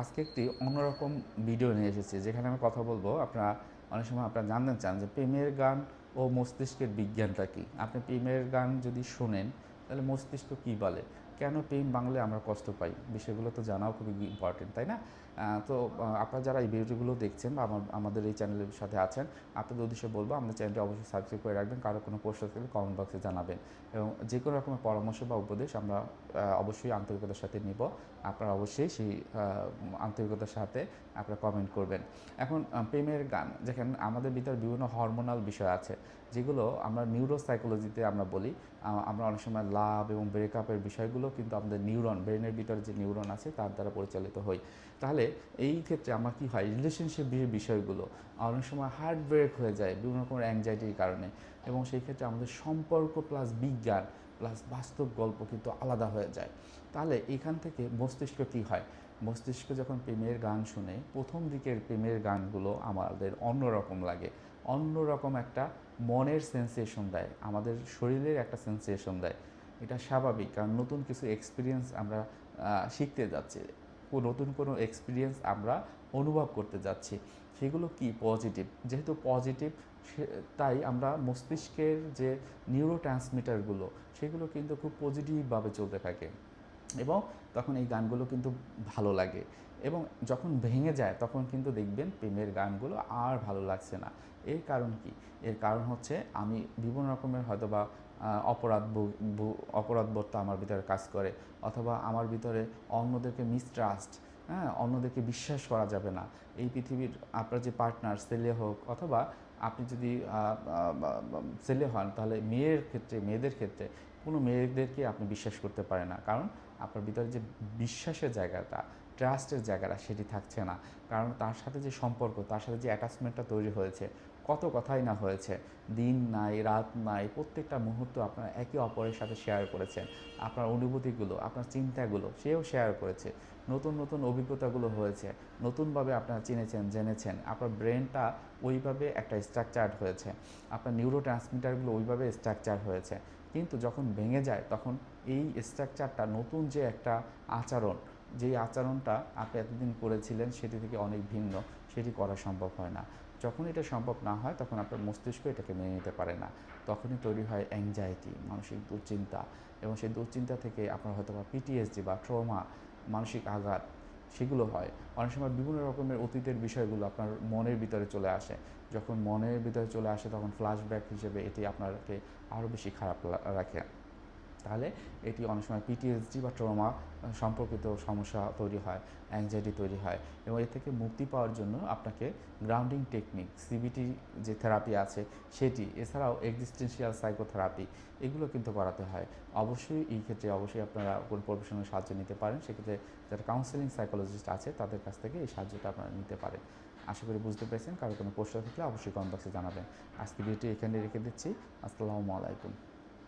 আজকে একটি অন্যরকম ভিডিও নিয়ে এসেছি, যেখানে আমি কথা বলব, আপনারা অনেক সময় আপনারা জানতে চান যে প্রেমের গান ও মস্তিষ্কের বিজ্ঞানটা কি। আপনি প্রেমের গান যদি শোনেন, তাহলে মস্তিষ্ক কি বলে? কেন প্রেম বাংলে আমরা কষ্ট পাই? বিষয়গুলো তো জানাও খুবই ইম্পর্টেন্ট তাই না? তো আপনারা যারা এই ভিডিওগুলো দেখছেন বা আমাদের এই চ্যানেলের সাথে আছেন, আপনাদের উদ্দেশ্যে বলব আমাদের চ্যানেলটি অবশ্যই সাবস্ক্রাইব করে রাখবেন। কারও কোনো প্রশ্ন থাকলে কমেন্ট বক্সে জানাবেন। এবং যে কোনো রকমের পরামর্শ বা উপদেশ আমরা অবশ্যই আন্তরিকতার সাথে নিব। আপনারা অবশ্যই সেই আন্তরিকতার সাথে আপনারা কমেন্ট করবেন। এখন প্রেমের গান যেখানে আমাদের ভিতর বিভিন্ন হরমোনাল বিষয় আছে, যেগুলো আমরা নিউরো সাইকোলজিতে আমরা বলি। আমরা অনেক সময় লাভ এবং ব্রেকআপের বিষয়গুলো কিন্তু আমাদের নিউরন, ব্রেনের ভিতরে যে নিউরন আছে তার দ্বারা পরিচালিত হই। তাহলে এই ক্ষেত্রে আমার কি হয়? রিলেশনশিপ বিষয়গুলো অনেক সময় হার্ট ব্রেক হয়ে যায় বিভিন্ন রকমের অ্যাংজাইটির কারণে এবং সেই ক্ষেত্রে আমাদের সম্পর্ক প্লাস বিজ্ঞান প্লাস বাস্তব গল্প কিন্তু আলাদা হয়ে যায়। তাহলে এখান থেকে মস্তিষ্ক কী হয়? মস্তিষ্ক যখন প্রেমের গান শুনে প্রথম দিকের প্রেমের গানগুলো আমাদের অন্যরকম লাগে। অন্যরকম একটা মনের সেন্সেশন দেয়, আমাদের শরীরের একটা সেন্সেশন দেয়। এটা স্বাভাবিক, কারণ নতুন কিছু এক্সপিরিয়েন্স আমরা শিখতে যাচ্ছি। নতুন কোনো এক্সপিরিয়েন্স আমরা অনুভব করতে যাচ্ছি। সেগুলো কি? পজিটিভ যেহেতু পজিটিভ তাই আমরা মস্তিষ্কের যে নিউরো ট্রান্সমিটারগুলো সেগুলো কিন্তু খুব পজিটিভভাবে চলতে থাকে। এবং তখন এই গানগুলো কিন্তু ভালো লাগে। এবং যখন ভেঙে যায়, তখন কিন্তু দেখবেন প্রেমের গানগুলো আর ভালো লাগছে না। এর কারণ কি? এর কারণ হচ্ছে আমি বিভিন্ন রকমের হয়তো বা অপরাধ অপরাধবোধটা আমার ভিতরে কাজ করে। অথবা আমার ভিতরে অন্যদেরকে মিসট্রাস্ট হ্যাঁ অন্যদেরকে বিশ্বাস করা যাবে না। এই পৃথিবীর আপনার যে পার্টনার ছেলে হোক, অথবা আপনি যদি ছেলে হন, তাহলে মেয়ের ক্ষেত্রে, মেয়েদের ক্ষেত্রে কোনো মেয়েদেরকে আপনি বিশ্বাস করতে পারেন না। কারণ আপনার ভিতরে যে বিশ্বাসের জায়গাটা ট্রাস্টের জায়গাটা, সেটি থাকছে না। কারণ তার সাথে যে সম্পর্ক, তার সাথে যে অ্যাটাচমেন্টটা তৈরি হয়েছে কত কথাই না হয়েছে। দিন নাই, রাত নাই, প্রত্যেকটা মুহূর্ত আপনারা একে অপরের সাথে শেয়ার করেছেন। আপনার অনুভূতিগুলো, আপনার চিন্তাগুলো, সেও শেয়ার করেছে। নতুন নতুন অভিজ্ঞতাগুলো হয়েছে। নতুনভাবে আপনারা চিনেছেন, জেনেছেন। আপনার ব্রেনটা ওইভাবে একটা স্ট্রাকচার হয়েছে। আপনার নিউরো ট্রান্সমিটারগুলো ওইভাবে স্ট্রাকচার হয়েছে। কিন্তু যখন ভেঙে যায়, তখন এই স্ট্রাকচারটা নতুন যে একটা আচরণ যেই আচরণটা আপনি এতদিন করেছিলেন সেটি থেকে অনেক ভিন্ন, সেটি করা সম্ভব হয় না। যখন এটা সম্ভব না হয়, তখন আপনার মস্তিষ্ক এটাকে মেনে নিতে পারে না। তখনই তৈরি হয় অ্যাংজাইটি মানসিক দুশ্চিন্তা এবং সেই দুশ্চিন্তা থেকে আপনার হয়তো বা পিটিএসডি বা ট্রমা মানসিক আঘাত সেগুলো হয়। অনেক সময় বিভিন্ন রকমের অতীতের বিষয়গুলো আপনার মনের ভিতরে চলে আসে। যখন মনের ভিতরে চলে আসে, তখন ফ্ল্যাশব্যাক হিসেবে এটি আপনাকে আরও বেশি খারাপ রাখে। তাহলে এটি অনেক সময় পিটিএসডি বা ট্রমা সম্পর্কিত সমস্যা তৈরি হয় অ্যাংজাইটি তৈরি হয় এবং এর থেকে মুক্তি পাওয়ার জন্য আপনাকে গ্রাউন্ডিং টেকনিক সিবিটি যে থেরাপি আছে সেটি, এছাড়াও এক্সিস্টেন্সিয়াল সাইকোথেরাপি এগুলো কিন্তু করাতে হয়। অবশ্যই এই ক্ষেত্রে অবশ্যই আপনারা কোনো প্রফেশনাল সাহায্য নিতে পারেন, সেক্ষেত্রে যারা কাউন্সেলিং সাইকোলজিস্ট আছে তাদের কাছ থেকে এই সাহায্যটা আপনারা নিতে পারেন। আশা করি বুঝতে পেরেছেন, কারও কোনো প্রশ্ন থাকলে অবশ্যই কমেন্ট বক্সে জানাবেন। আজকে ভিডিওটি এখানে রেখে দিচ্ছি, আসসালামু আলাইকুম।